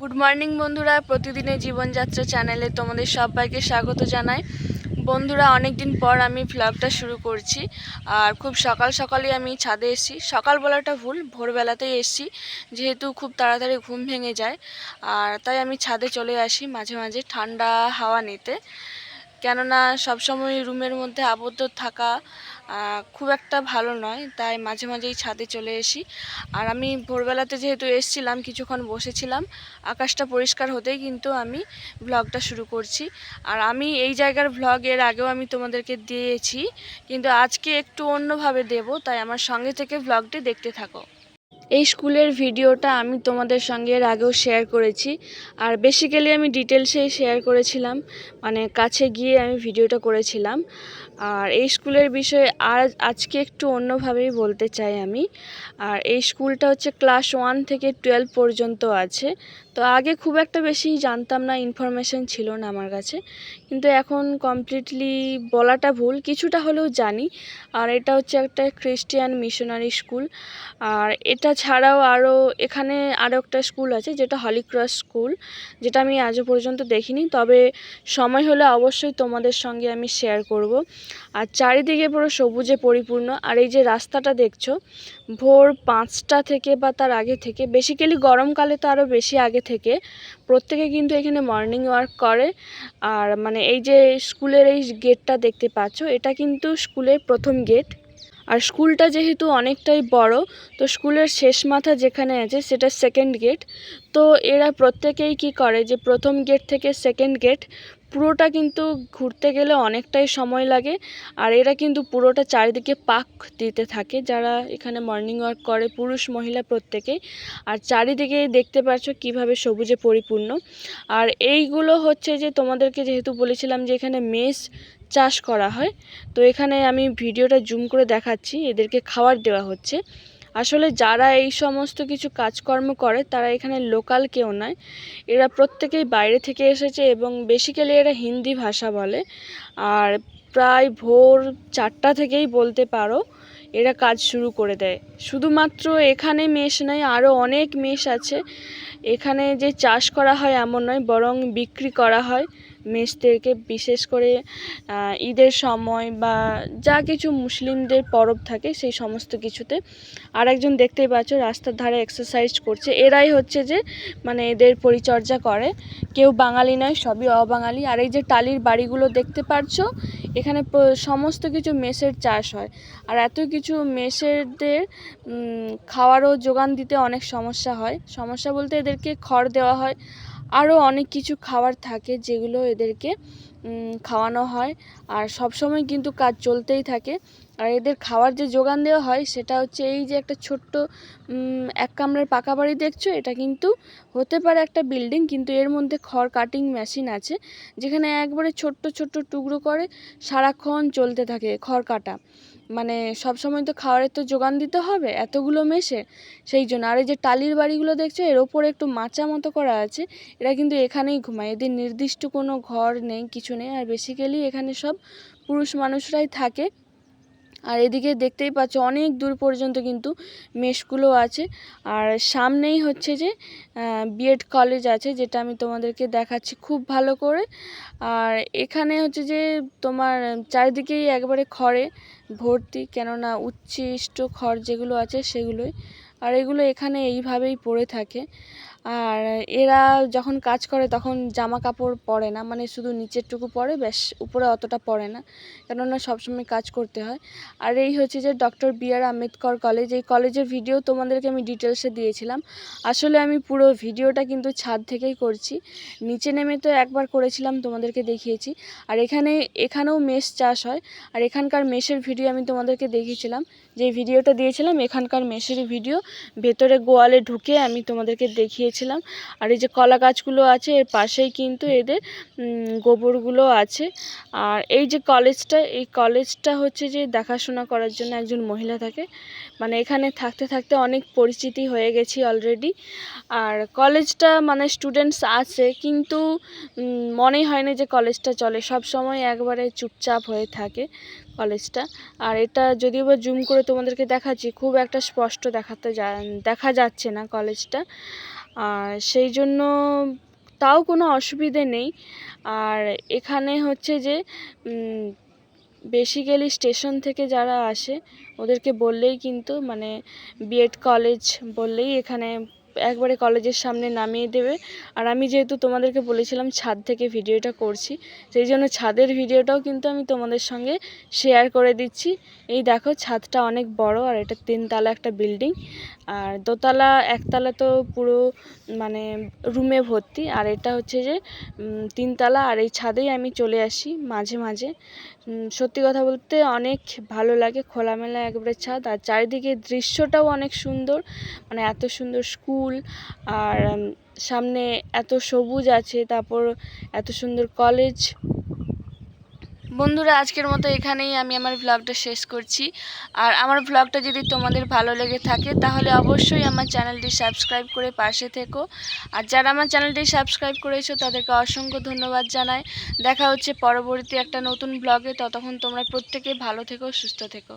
Good morning বন্ধুরা। প্রতিদিনের জীবনযাত্রা চ্যানেলে তোমাদের সবাইকে স্বাগত জানাই। বন্ধুরা অনেক দিন পর আমি ভ্লগটা শুরু করছি। আর খুব সকাল সকালই আমি ছাদে এসেছি। সকাল বলাটা ভুল, ভোরবেলাতেই এসেছি। যেহেতু খুব তাড়াতাড়ি ঘুম ভেঙে যায়। আর তাই আমি ছাদে চলে আসি মাঝে মাঝে ঠান্ডা হাওয়া নিতে। কেননা সবসময় রুমের মধ্যে আবদ্ধ থাকা খুব একটা ভালো নয়, তাই মাঝে মাঝেই ছাদে চলে এসি। আর আমি ভোরবেলাতে যেহেতু এসছিলাম, কিছুক্ষণ বসেছিলাম, আকাশটা পরিষ্কার হতেই কিন্তু আমি ব্লগটা শুরু করছি। আর আমি এই জায়গার ভ্লগ এর আগেও আমি তোমাদেরকে দিয়েছি, কিন্তু আজকে একটু অন্যভাবে দেব, তাই আমার সঙ্গে থেকে ভ্লগটি দেখতে থাকো। এই স্কুলের ভিডিওটা আমি তোমাদের সঙ্গে এর আগেও শেয়ার করেছি। আর বেসিক্যালি আমি ডিটেলসেই শেয়ার করেছিলাম মানে কাছে গিয়ে আমি ভিডিওটা করেছিলাম। আর এই স্কুলের বিষয়ে আর আজকে একটু অন্যভাবেই বলতে চাই আমি। আর এই স্কুলটা হচ্ছে ক্লাস ওয়ান থেকে টুয়েলভ পর্যন্ত আছে। তো আগে খুব একটা বেশি জানতাম না ইনফরমেশন ছিল না আমার কাছে। কিন্তু এখন কমপ্লিটলি বলাটা ভুল, কিছুটা হলেও জানি। আর এটা হচ্ছে একটা খ্রিস্টিয়ান মিশনারি স্কুল আর এটা ছাড়াও আরও এখানে আরও একটা স্কুল আছে, যেটা হলিক্রস স্কুল, যেটা আমি আজও পর্যন্ত দেখিনি। তবে সময় হলে অবশ্যই তোমাদের সঙ্গে আমি শেয়ার করব। আর চারিদিকে পুরো সবুজে পরিপূর্ণ। আর এই যে রাস্তাটা দেখছ, ভোর পাঁচটা থেকে বা তার আগে থেকে বেসিক্যালি গরমকালে তো আরও বেশি আগে থেকে, প্রত্যেকে কিন্তু এখানে মর্নিং ওয়ার্ক করে। আর মানে এই যে স্কুলের এই গেটটা দেখতে পাচ্ছ, এটা কিন্তু স্কুলের প্রথম গেট আর স্কুলটা যেহেতু অনেকটাই বড়, তো স্কুলের শেষ মাথা যেখানে আছে সেটা সেকেন্ড গেট তো এরা প্রত্যেকেই কি করে যে প্রথম গেট থেকে সেকেন্ড গেট পুরোটা কিন্তু ঘুরতে গেলে অনেকটাই সময় লাগে, আর এরা কিন্তু পুরোটা চারিদিকে পাক দিতে থাকে যারা এখানে মর্নিং ওয়াক করে, পুরুষ, মহিলা প্রত্যেকেই। আর চারিদিকে দেখতে পাচ্ছ কীভাবে সবুজে পরিপূর্ণ। আর এইগুলো হচ্ছে যে তোমাদেরকে যেহেতু বলেছিলাম যে এখানে মেষ চাষ করা হয়। তো এখানে আমি ভিডিওটা জুম করে দেখাচ্ছি, এদেরকে খাবার দেওয়া হচ্ছে। আসলে যারা এই সমস্ত কিছু কাজকর্ম করে, তারা এখানে লোকাল কেউ নয়। এরা প্রত্যেকেই বাইরে থেকে এসেছে এবং বেসিক্যালি এরা হিন্দি ভাষা বলে। আর প্রায় ভোর চারটা থেকেই বলতে পারো, এরা কাজ শুরু করে দেয়। শুধুমাত্র এখানে মেষ নয় আরও অনেক মেষ আছে। এখানে যে চাষ করা হয় এমন নয়, বরং বিক্রি করা হয়। মেষদেরকে বিশেষ করে ঈদের সময় বা যা কিছু মুসলিমদের পরব থাকে সেই সমস্ত কিছুতে আর একজন দেখতেই পাচ্ছ রাস্তার ধারে এক্সারসাইজ করছে। এরাই হচ্ছে যে মানে এদের পরিচর্যা করে। কেউ বাঙালি নয়, সবই অবাঙালি। আর এই যে টালির বাড়িগুলো দেখতে পারছ এখানে সমস্ত কিছু মেষের চাষ হয়। আর এত কিছু মেষেরদের খাওয়ারও যোগান দিতে অনেক সমস্যা হয়। সমস্যা বলতে এদেরকে খড় দেওয়া হয়। আরও অনেক কিছু খাবার থাকে যেগুলো এদেরকে খাওয়ানো হয়। আর সব সময় কিন্তু কাজ চলতেই থাকে। আর এদের খাওয়ার যে যোগান দেওয়া হয়, সেটা হচ্ছে এই যে একটা ছোট্ট এক কামরার পাকা বাড়ি দেখছ? এটা কিন্তু হতে পারে একটা বিল্ডিং, কিন্তু এর মধ্যে খড় কাটিং মেশিন আছে, যেখানে একবারে ছোট্ট ছোট্ট টুকরো করে সারাক্ষণ চলতে থাকে খড় কাটা। মানে সব সময় তো খাবারের তো যোগান দিতে হবে, এতগুলো মেশে। সেই জন্য আর এই যে টালির বাড়িগুলো দেখছ, এর ওপরে একটু মাচা মতো করা আছে, এরা কিন্তু এখানেই ঘুমায়। এদের নির্দিষ্ট কোনো ঘর নেই, কিছু নেই, আর বেসিক্যালি এখানে সব পুরুষ মানুষরাই থাকে। আর এদিকে দেখতেই পাচ্ছ, অনেক দূর পর্যন্ত কিন্তু মেশগুলো আছে। আর সামনেই হচ্ছে যে বিএড কলেজ আছে, যেটা আমি তোমাদেরকে দেখাচ্ছি খুব ভালো করে। আর এখানে হচ্ছে যে, তোমার চারিদিকেই একবারে খড়ে ভর্তি, কেননা উচ্ছিষ্ট খড় যেগুলো আছে সেগুলোই। আর এগুলো এখানে এইভাবেই পড়ে থাকে। আর এরা যখন কাজ করে তখন জামা কাপড় পরে না মানে শুধু নিচেরটুকু পরে ব্যাস, উপরে অতটা পরে না। কেননা সবসময় কাজ করতে হয়। আর এই হচ্ছে যে doctor B R Ambedkar college, এই কলেজের ভিডিও তোমাদেরকে আমি ডিটেলসে দিয়েছিলাম। আসলে আমি পুরো ভিডিওটা কিন্তু ছাদ থেকেই করছি। নিচে নেমে তো একবার করেছিলাম, তোমাদেরকে দেখিয়েছি। আর এখানে, এখানেও মেষ চাষ হয়। আর এখানকার মেষের ভিডিও আমি তোমাদেরকে দেখিয়েছিলাম। যে ভিডিওটা দিয়েছিলাম, এখানকার মেষের ভিডিও, ভেতরে গোয়ালে ঢুকে আমি তোমাদেরকে দেখিয়েছিলাম। আর এই যে কলা গাছগুলো আছে, এর পাশেই কিন্তু এদের গোবরগুলো আছে। আর এই যে কলেজটা, এই কলেজটা হচ্ছে যে দেখাশোনা করার জন্য একজন মহিলা থাকে। মানে এখানে থাকতে থাকতে অনেক পরিচিতি হয়ে গেছি অলরেডি আর কলেজটা মানে স্টুডেন্টস আছে, কিন্তু মনেই হয় না যে কলেজটা চলে। সব সময় একবারে চুপচাপ হয়ে থাকে। কলেজটা। আর এটা যদিও বা জুম করে তোমাদেরকে দেখাচ্ছি, খুব একটা স্পষ্ট দেখাতে দেখা যাচ্ছে না কলেজটা। আর সেই জন্য তাও কোনো অসুবিধে নেই। আর এখানে হচ্ছে যে বেসিক্যালি স্টেশন থেকে যারা আসে, ওদেরকে বললেই কিন্তু মানে বিএড কলেজ বললেই এখানে একবারে কলেজের সামনে নামিয়ে দেবে। আর আমি যেহেতু তোমাদেরকে বলেছিলাম ছাদ থেকে ভিডিওটা করছি, সেই জন্য ছাদের ভিডিওটাও কিন্তু আমি তোমাদের সঙ্গে শেয়ার করে দিচ্ছি। এই দেখো ছাদটা অনেক বড় আর এটা তিনতলা একটা বিল্ডিং আর দোতলা, একতলা তো পুরো মানে রুমে ভর্তি। আর এটা হচ্ছে যে তিনতলা আর এই ছাদেই আমি চলে আসি মাঝে মাঝে। সত্যি কথা বলতে অনেক ভালো লাগে খোলামেলা একবারে ছাদ। আর চারিদিকে দৃশ্যটাও অনেক সুন্দর। মানে এত সুন্দর স্কুল আর সামনে এত সবুজ আছে, তারপর এত সুন্দর কলেজ বন্ধুরা, আজকের মতো এখানেই আমি আমার ভ্লগটা শেষ করছি। আর আমার ভ্লগটা যদি তোমাদের ভালো লেগে থাকে, তাহলে অবশ্যই আমার চ্যানেলটি সাবস্ক্রাইব করে পাশে থেকো। আর যারা আমার চ্যানেলটি সাবস্ক্রাইব করেছ, তাদেরকে অসংখ্য ধন্যবাদ জানাই। দেখা হচ্ছে পরবর্তী একটা নতুন ব্লগে ততক্ষণ তোমরা প্রত্যেকে ভালো থেকো, সুস্থ থেকো।